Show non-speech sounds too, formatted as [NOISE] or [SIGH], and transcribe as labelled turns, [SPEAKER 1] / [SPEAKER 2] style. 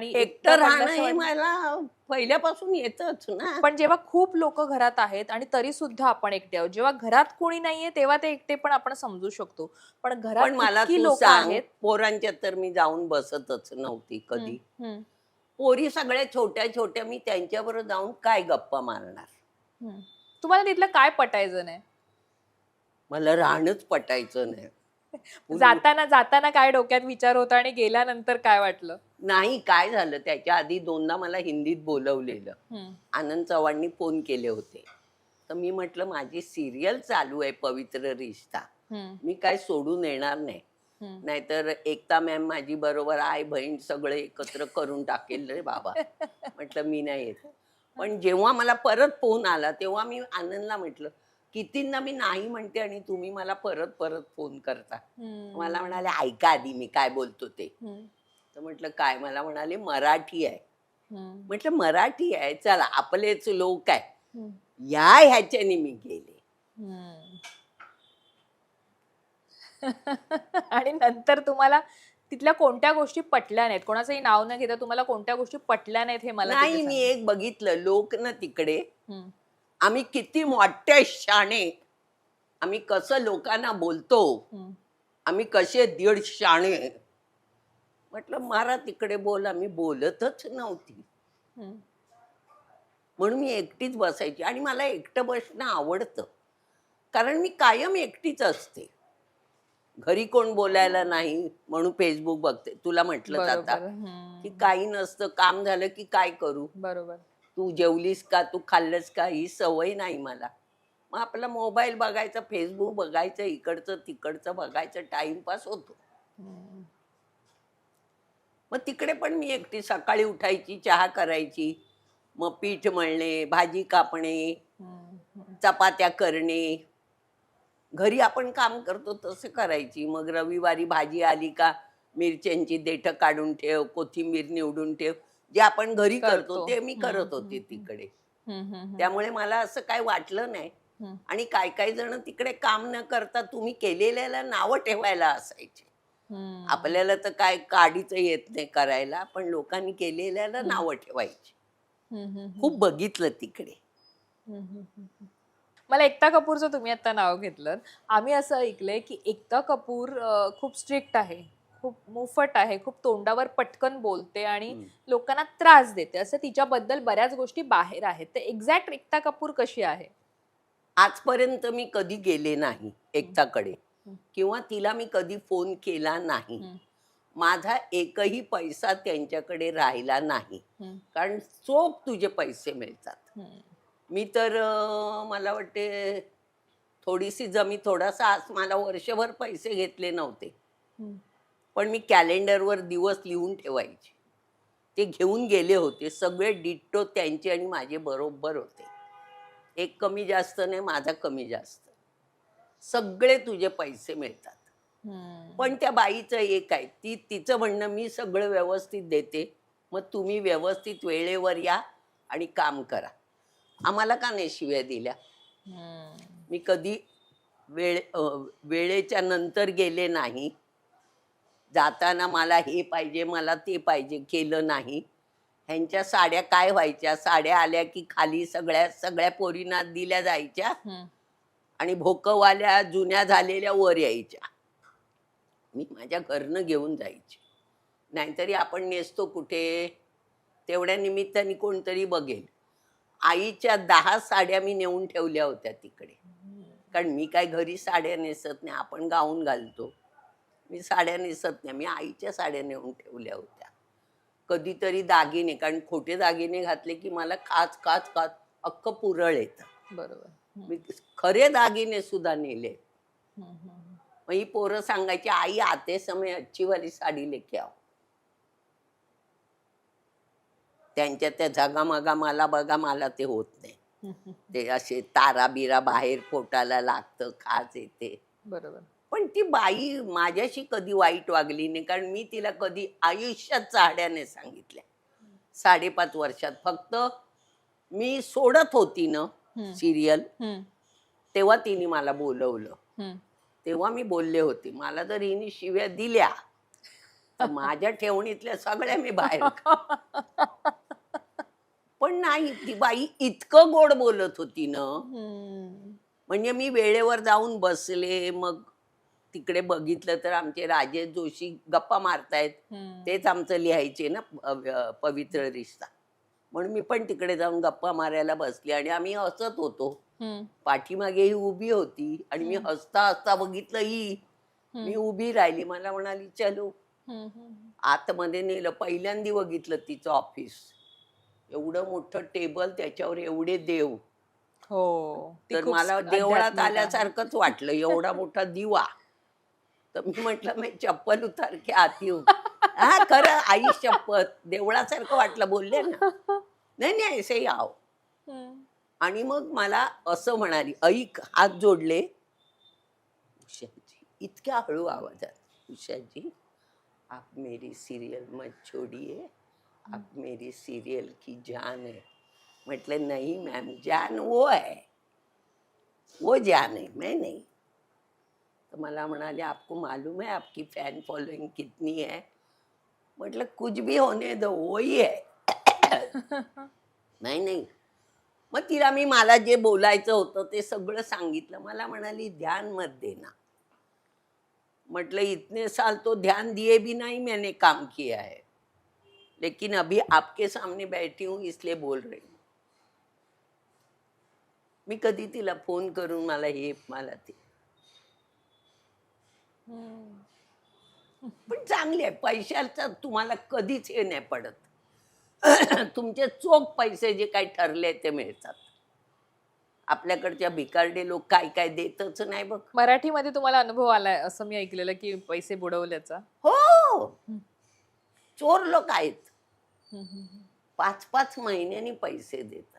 [SPEAKER 1] आणि
[SPEAKER 2] एकटं राहणं हे? मला पहिल्यापासून येतच ना.
[SPEAKER 1] पण जेव्हा खूप लोक घरात आहेत आणि तरी सुद्धा आपण एकटे आहोत. जेव्हा घरात कोणी नाहीये तेव्हा ते एकटे पण आपण समजू शकतो. पण घरात
[SPEAKER 2] पण मला
[SPEAKER 1] इतकी लोक आहेत.
[SPEAKER 2] पोरांच्यात तर मी जाऊन बसतच नव्हती कधी.
[SPEAKER 1] हम्म,
[SPEAKER 2] पोरी सगळ्या छोट्या छोट्या मी त्यांच्याबरोबर जाऊन काय गप्पा मारणार?
[SPEAKER 1] हम्म. तुम्हाला तिथलं काय पटायचं नाही?
[SPEAKER 2] मला राहणंच पटायचं नाही.
[SPEAKER 1] जाताना जाताना काय डोक्यात विचार होता आणि गेल्यानंतर काय वाटलं?
[SPEAKER 2] नाही काय झालं? त्याच्या आधी दोनदा मला हिंदीत बोलवलेलं. आनंद चव्हाणनी फोन केले होते. तर मी म्हटलं माझी सिरियल चालू आहे पवित्र रिश्ता. मी काय सोडून येणार नाही. नाहीतर एकता मॅम माझी बरोबर आई बहीण सगळे एकत्र करून टाकेल रे बाबा. [LAUGHS] म्हटलं मी नाही येत. पण जेव्हा मला परत फोन आला तेव्हा मी आनंदला म्हटलं कितींदा मी नाही म्हणते आणि तुम्ही मला परत परत फोन करता. मला म्हणाले ऐका आधी मी काय बोलतो ते. तर म्हटलं काय? मला म्हणाले मराठी आहे. म्हटलं मराठी आहे? चला आपलेच लोक आहे. या ह्याच्याने मी गेले. [LAUGHS]
[SPEAKER 1] आणि नंतर तुम्हाला तिथल्या कोणत्या गोष्टी पटल्या नाहीत? कोणाचंही नाव न घेता तुम्हाला कोणत्या गोष्टी पटल्या नाहीत हे मला
[SPEAKER 2] नाही मी. एक बघितलं लोक ना तिकडे. आम्ही किती मोठे शाणे आम्ही कसं लोकांना बोलतो आम्ही कसे दीड शाणे म्हटलं मारा तिकडे बोला. मी बोलतच नव्हती. म्हणून मी एकटीच बसायची आणि मला एकटं बसणं आवडतं. कारण मी कायम एकटीच असते. घरी कोण बोलायला नाही म्हणून फेसबुक बघते. तुला म्हटलं
[SPEAKER 1] हम्म,
[SPEAKER 2] की काही नसतं काम झालं की काय करू?
[SPEAKER 1] बरोबर.
[SPEAKER 2] तू जेवलीस का? तू खाल्लंस का? ही सवय नाही मला. मग आपला मोबाईल बघायचा फेसबुक बघायचं इकडचं तिकडचं बघायचं टाइमपास होतो. मग तिकडे पण मी एकटी सकाळी उठायची चहा करायची मग पीठ मळणे भाजी कापणे. चपात्या करणे. घरी आपण काम करतो तसं करायची. मग रविवारी भाजी आली का मिरच्यांची देठं काढून ठेव कोथिंबीर निवडून ठेव. जे आपण घरी करतो. ते मी करत होते तिकडे. त्यामुळे मला असं काय वाटलं नाही. आणि काय काय जण तिकडे काम न करता तुम्ही केलेल्याला नावं ठेवायला असायचे. आपल्याला तर काय काडीच येत नाही करायला पण लोकांनी केलेल्याला नावं ठेवायची. खूप बघितलं तिकडे.
[SPEAKER 1] मला एकता कपूरचं तुम्ही आता नाव घेतलं आम्ही असं ऐकलंय की एकता कपूर खूप स्ट्रिक्ट आहे खूप मुफट आहे खूप तोंडावर पटकन बोलते आणि. लोकांना त्रास देते असं तिच्याबद्दल बऱ्याच गोष्टी बाहेर आहेत तर एक्झॅक्ट एकता कपूर कशी आहे
[SPEAKER 2] आजपर्यंत मी कधी गेले नाही एकताकडे. किंवा तिला मी कधी फोन केला नाही. माझा एकही पैसा त्यांच्याकडे राहिला नाही. कारण चोख तुझे पैसे मिळतात. मी तर मला वाटते थोडीशी जमी थोडासा आज मला वर्षभर पैसे घेतले नव्हते. पण मी कॅलेंडरवर दिवस लिहून ठेवायचे. ते घेऊन गेले होते सगळे डिट्टो त्यांचे आणि माझे बरोबर होते. एक कमी जास्त नाही माझा कमी जास्त. सगळे तुझे पैसे मिळतात.
[SPEAKER 1] हम्म.
[SPEAKER 2] पण त्या बाईचं एक आहे ती तिचं म्हणणं मी सगळं व्यवस्थित देते. मग तुम्ही व्यवस्थित वेळेवर या आणि काम करा. आम्हाला का नाही शिव्या दिल्या?
[SPEAKER 1] हम्म.
[SPEAKER 2] मी कधी वेळ वेळेच्या नंतर गेले नाही. जाताना मला हे पाहिजे मला ते पाहिजे केलं नाही. ह्यांच्या साड्या काय व्हायच्या? साड्या आल्या की खाली सगळ्या सगळ्या पोरींना दिल्या जायच्या. आणि भोकवाल्या जुन्या झालेल्या वर यायच्या. मी माझ्या घरनं घेऊन जायची. नाहीतरी आपण नेसतो कुठे? तेवढ्या निमित्ताने कोणतरी बघेल. आईच्या दहा साड्या मी नेऊन ठेवल्या होत्या तिकडे. कारण मी काय घरी साड्या नेसत नाही आपण गाऊन घालतो. मी साड्या नेसत नाही. मी आईच्या साड्या नेऊन ठेवल्या होत्या. कधीतरी दागिने कारण खोटे दागिने घातले की मला काच काच काच अख्खं पुरळ येतं.
[SPEAKER 1] बरोबर.
[SPEAKER 2] मी खरे दागिने सुद्धा नेले. मग ही पोरं सांगायची आई आते समय अच्छी वाली साडी लेके आओ. त्यांच्या त्या झगामगा मला बघा मला ते होत नाही. ते असे तारा बिरा बाहेर पोटाला लागतं खाज येते.
[SPEAKER 1] बरोबर.
[SPEAKER 2] ती बाई माझ्याशी कधी वाईट वागली नाही कारण मी तिला कधी आयुष्यात चाहड्याने सांगितल्या साडेपाच वर्षात फक्त मी सोडत होती ना. सिरियल. तेव्हा तिने मला बोलवलं. तेव्हा मी बोलले होते मला जर हिने शिव्या दिल्या तर माझ्या ठेवणीतल्या सगळ्या मी बाहेर [LAUGHS] पण नाही ती बाई इतकं गोड बोलत होती ना. म्हणजे मी वेळेवर जाऊन बसले मग तिकडे बघितलं तर आमचे राजेश जोशी गप्पा मारतायत. तेच आमचं लिहायचे ना पवित्र रिश्ता म्हणून मी पण तिकडे जाऊन गप्पा मारायला बसली आणि आम्ही हसत होतो. पाठीमागे ही उभी होती आणि मी. हसता हसता बघितलं ही मी. उभी राहिली मला म्हणाली चलो. आतमध्ये नेलं पहिल्यांदा बघितलं तिचं ऑफिस एवढं मोठं टेबल त्याच्यावर एवढे देव
[SPEAKER 1] हो
[SPEAKER 2] तर मला देवळात. आल्यासारखंच वाटलं एवढा [LAUGHS] मोठा दिवा तर मी म्हटलं मी चप्पल उतार के आती हूँ हा खरं आई शपथ. देवळासारखं वाटलं बोलले ना. नाही नाही ऐसे आओ
[SPEAKER 1] हम्म.
[SPEAKER 2] आणि मग मला असं म्हणाली ऐक हात जोडले. उषाजी इतक्या हळू आवाजात. उषाजी आप मेरी सीरियल मत छोड़िए. आप मेरी सीरियल की जान है. म्हटलं नहीं मैम जान वो है. वो जान है? मैं नहीं. तर मला म्हणाले आपको मालूम है आपकी फैन फॉलोइंग कितनी है? म्हटलं कुछ भी होने दो वही है. [LAUGHS] नाही नाही. मग तिला मी मला जे बोलायचं होतं ते सगळं सांगितलं. मला म्हणाली ध्यान मत देना. म्हटलं इतने साल तो ध्यान दिए भी नहीं मैंने काम किया है. लेकिन अभी आपके सामने बैठी हूँ इसलिए बोल रही हूँ. मी कधी तिला फोन करून मला हे मला ते. पण चांगली आहे. पैशाचा तुम्हाला कधीच हे नाही पडत. [CLEARS THROAT] तुमचे चोख पैसे जे काही ठरले ते मिळतात. आपल्याकडच्या भिकारडे लोक काय काय देतच नाही बघ.
[SPEAKER 1] मराठीमध्ये तुम्हाला अनुभव आलाय असं मी ऐकलेलं की पैसे बुडवल्याचा?
[SPEAKER 2] हो. चोर लोक आहेत. पाच पाच महिन्यांनी पैसे देतात.